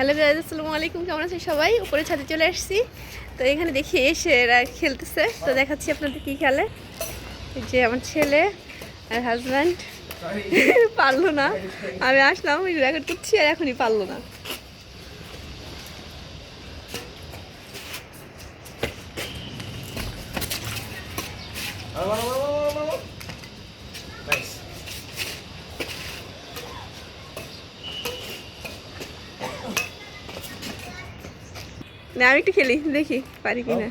Hello guys আসসালামু আলাইকুম, কেমন আছেন সবাই? উপরে ছাদে চলে আসছি। তো এখানে দেখি এসে এরা খেলতেছে। তো দেখাচ্ছি আপনাদের কি খেলে। যে আমার ছেলে আর হাজব্যান্ড পারল না। আমি আসলাম রেকর্ড করছি আর এখনই পারল না। Nice. না আমি একটু খেলি দেখি পারি কি না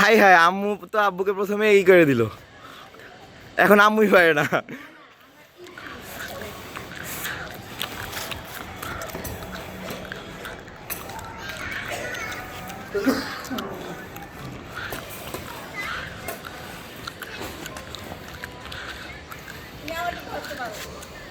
হাই হাই আম্মু তো আব্বুকে প্রথমে এই করে দিল। এখন আম্মুই পারে না। অনেক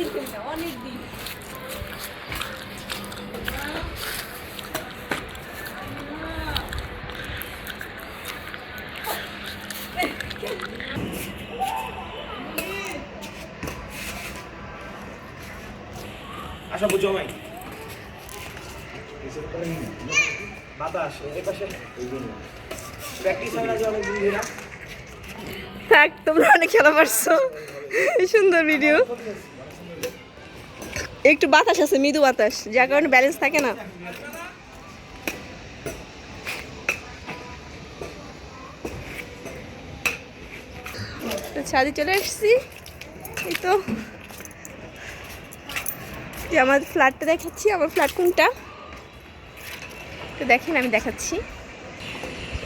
দিন খেলি অনেক দিন আশা বুঝো ভাই বাতাস প্র্যাকটিস হয় না যে অনেক দিন থাক তোমরা অনেক খেলা পারছ। সুন্দর ভিডিও একটু বাতাস আছে, মৃদু বাতাস, যার কারণে ব্যালেন্স থাকে না। ছাদে চলে এসেছি। এই তো। আমার ফ্ল্যাটটা দেখাচ্ছি, আমার ফ্ল্যাট কোনটা? তো দেখেন, আমি দেখাচ্ছি।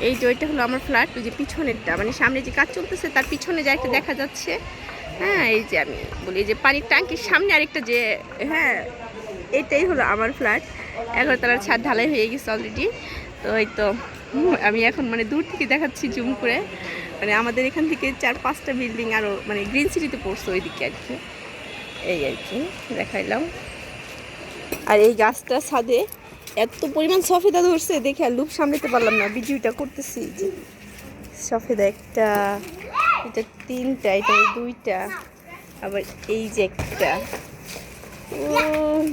এই যে ওইটা হলো আমার ফ্ল্যাট ওই যে পিছনেরটা মানে সামনে যে কাজ চলতেছে, তার পিছনে যে একটা দেখা যাচ্ছে। হ্যাঁ এই যে আমি বলি যে পানির ট্যাঙ্কির সামনে আরেকটা যে হ্যাঁ এটাই হলো আমার ফ্ল্যাট এখন তার ছাদ ঢালাই হয়ে গেছে অলরেডি তো এই তো, আমি এখন মানে দূর থেকে দেখাচ্ছি জুম করে। মানে আমাদের এখান থেকে চার পাঁচটা বিল্ডিং আরও মানে গ্রিন সিটিতে পড়ছে ওইদিকে আর কি। এই আর কি, দেখাইলাম। আর এই গাছটা ছাদে এত পরিমাণ সফেদা ধরছে, দেখে আর লুপ সামলাতে পারলাম না। ভিডিওটা করতেছি যে সফেদা একটা এটা তিনটা এটা দুইটা আবার এই যে একটা। ও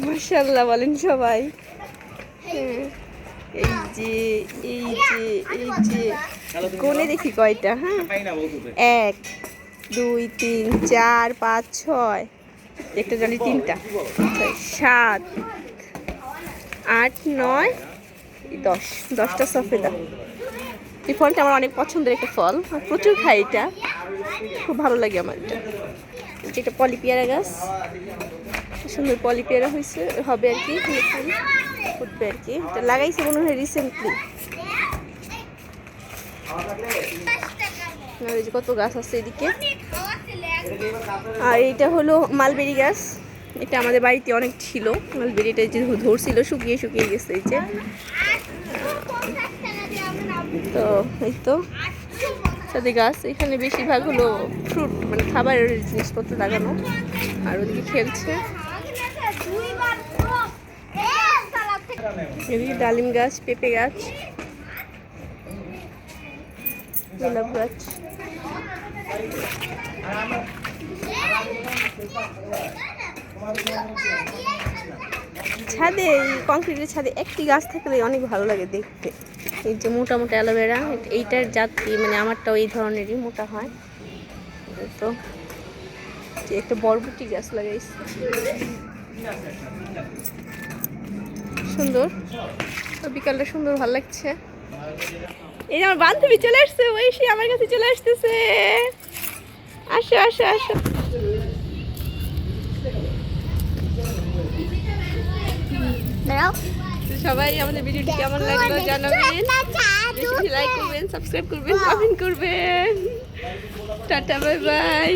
মাশাল্লাহ বলেন সবাই। হ্যাঁ, এই যে এই যে এই যে। কোনে দেখি কয়টা হ্যাঁ? এক দুই তিন চার পাঁচ ছয়। একটা জানি তিনটা। সাত আট নয় দশ। দশটা সফেদা। এই ফলটা আমার অনেক পছন্দের একটা ফল। প্রচুর খাই এটা। খুব ভালো লাগে আমার এটা। যেটা পলি পেয়ারা গাছ, সুন্দর পলি পেয়ারা হয়েছে, হবে আর কি ফুটবে আর কি। এটা লাগাইছে মনে হয় রিসেন্টলি যে কত গাছ আছে এদিকে। আর এটা হলো মালবেরি গাছ। এটা আমাদের বাড়িতে অনেক ছিল। মালবেরিটা যে ধরছিল, শুকিয়ে শুকিয়ে গেছে এই যে। তো, এই তো। সাথে গাছ, এখানে বেশিরভাগ হলো ফ্রুট মানে খাবারের জিনিসপত্র লাগানো, আর ওদিকে খেলছে। এদিকে ডালিম গাছ, পেঁপে গাছ, গোলাপ গাছ। ছাদে, কংক্রিটের ছাদে একটি গাছ থাকলে অনেক ভালো লাগে দেখতে। এই যে মোটা মোটা অ্যালোভেরা এইটার জাতি মানে আমারটাও এই ধরনেরই মোটা হয়। তো একটা বরবটি গাছ লাগাইছি। সুন্দর। বিকালটা সুন্দর ভালো লাগছে। এই যে আমার বান্ধবী চলে আসছে, ঐশী আমার কাছে চলে আসতেছে। আসো আসো আসো। দাঁড়াও সবাই আমাদের ভিডিওটি কেমন লাগল জানাবেন। লাইক করবেন সাবস্ক্রাইব করবেন কমেন্ট করবেন। Tata bye bye